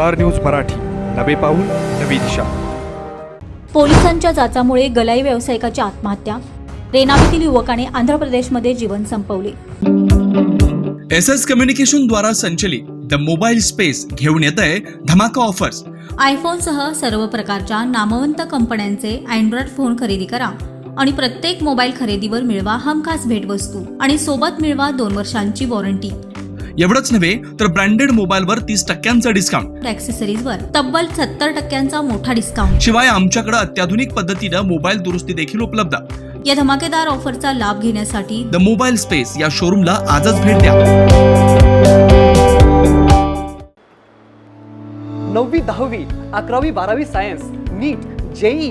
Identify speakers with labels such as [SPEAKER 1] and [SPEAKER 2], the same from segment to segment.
[SPEAKER 1] Star news Marathi. नवे पाऊल नवी दिशा.
[SPEAKER 2] पोलिसांच्या जाचामुळे गलाई व्यावसायिकाची आत्महत्या. रेनावीतील युवकाने आंध्र प्रदेशमध्ये जीवन संपवले.
[SPEAKER 3] एस एस कम्युनिकेशन द्वारा संचलित द मोबाईल स्पेस घेऊन येत आहे धमाका ऑफर्स.
[SPEAKER 2] आयफोनसह सर्व प्रकारच्या नामवंत कंपन्यांचे अँड्रॉइड फोन खरेदी करा आणि प्रत्येक मोबाईल खरेदीवर मिळवा हमखास भेटवस्तू आणि सोबत मिळवा दोन वर्षांची वॉरंटी.
[SPEAKER 3] एवढंच नव्हे तर ब्रँडेड मोबाईलवर तीस टक्क्यांचं डिस्काउंट
[SPEAKER 2] ॲक्सेसरीजवर तब्बल सत्तर टक्क्यांचा मोठा डिस्काउंट
[SPEAKER 3] शिवाय आमच्याकडे अत्याधुनिक पद्धतीनं मोबाईल दुरुस्ती देखील उपलब्ध
[SPEAKER 2] या धमाकेदार ऑफरचा लाभ घेण्यासाठी
[SPEAKER 3] द मोबाईल स्पेस या शोरूमला आजच भेट द्या.
[SPEAKER 4] नववी दहावी अकरावी बारावी science NEET JEE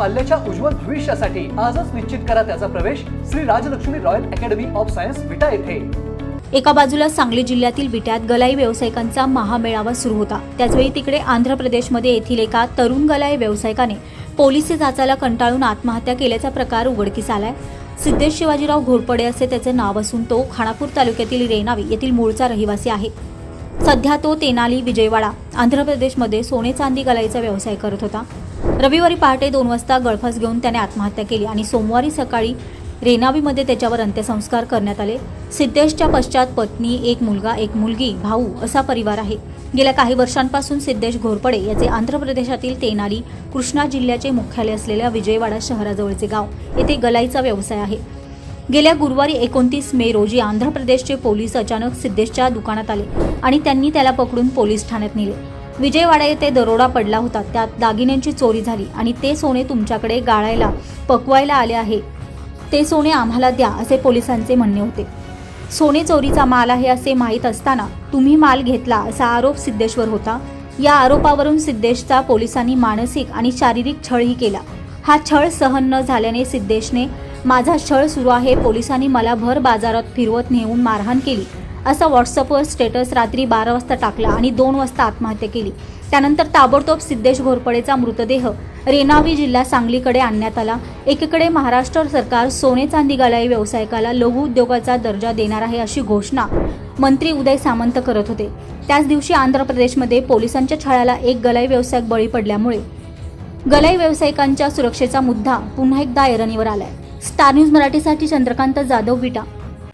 [SPEAKER 4] पाल्याच्या उज्ज्वल भविष्यासाठी आजच निश्चित करा त्याचा प्रवेश Shri Rajlakshmi royal academy of science Vita येथे.
[SPEAKER 2] एका बाजूला सांगली जिल्ह्यातील विट्यात गलाई व्यावसायिकांचा महामेळावा सुरू होता. त्याचवेळी तिकडे आंध्र प्रदेशमध्ये येथील एका तरुण गलाई व्यावसायिकाने पोलिसी जाचाला कंटाळून आत्महत्या केल्याचा प्रकार उघडकीस आलाय. सिद्धेश शिवाजीराव घोरपडे असे त्याचे नाव असून तो खानापूर तालुक्यातील रेनावी येथील मूळचा रहिवासी आहे. सध्या तो तेनाली विजयवाडा आंध्र प्रदेशमध्ये सोने चांदी गलाईचा व्यवसाय करत होता. रविवारी पहाटे दोन वाजता गळफास घेऊन त्याने आत्महत्या केली आणि सोमवारी सकाळी रेनावीमध्ये त्याच्यावर अंत्यसंस्कार करण्यात आले. सिद्धेशच्या पश्चात पत्नी एक मुलगा एक मुलगी भाऊ असा परिवार आहे. गेल्या काही वर्षांपासून सिद्धेश घोरपडे याचे आंध्र प्रदेशातील तेनाली कृष्णा जिल्ह्याचे मुख्यालय असलेल्या विजयवाडा शहराजवळचे गाव. येथे गलाईचा व्यवसाय आहे. गेल्या गुरुवारी एकोणतीस मे रोजी आंध्र प्रदेशचे पोलीस अचानक सिद्धेशच्या दुकानात आले आणि त्यांनी त्याला पकडून पोलीस ठाण्यात नेले. विजयवाडा येथे दरोडा पडला होता. त्यात दागिन्यांची चोरी झाली आणि ते सोने तुमच्याकडे गाळायला पकवायला आले आहे. ते सोने आम्हाला द्या असे पोलिसांचे म्हणणे होते. सोने चोरीचा माल आहे असे माहीत असताना तुम्ही माल घेतला असा आरोप सिद्धेश्वर होता. या आरोपावरून सिद्धेशचा पोलिसांनी मानसिक आणि शारीरिक छळही केला. हा छळ सहन न झाल्याने सिद्धेशने माझा छळ सुरू आहे पोलिसांनी मला भर बाजारात फिरवत नेऊन मारहाण केली. असा व्हॉट्सअपवर स्टेटस रात्री बारा वाजता टाकला आणि दोन वाजता आत्महत्या केली. त्यानंतर ताबडतोब सिद्धेश घोरपडेचा मृतदेह रेनावी जिल्हा सांगलीकडे आणण्यात आला. एकीकडे महाराष्ट्र सरकार सोने चांदी गलाई व्यावसायिकाला लघु उद्योगाचा दर्जा देणार आहे अशी घोषणा मंत्री उदय सामंत करत होते. त्याच दिवशी आंध्र प्रदेशमध्ये पोलिसांच्या छळाला एक गलाई व्यावसायिक बळी पडल्यामुळे गलाई व्यावसायिकांच्या सुरक्षेचा मुद्दा पुन्हा एकदा ऐरणीवर आलाय. स्टार न्यूज मराठीसाठी चंद्रकांत जाधव विटा.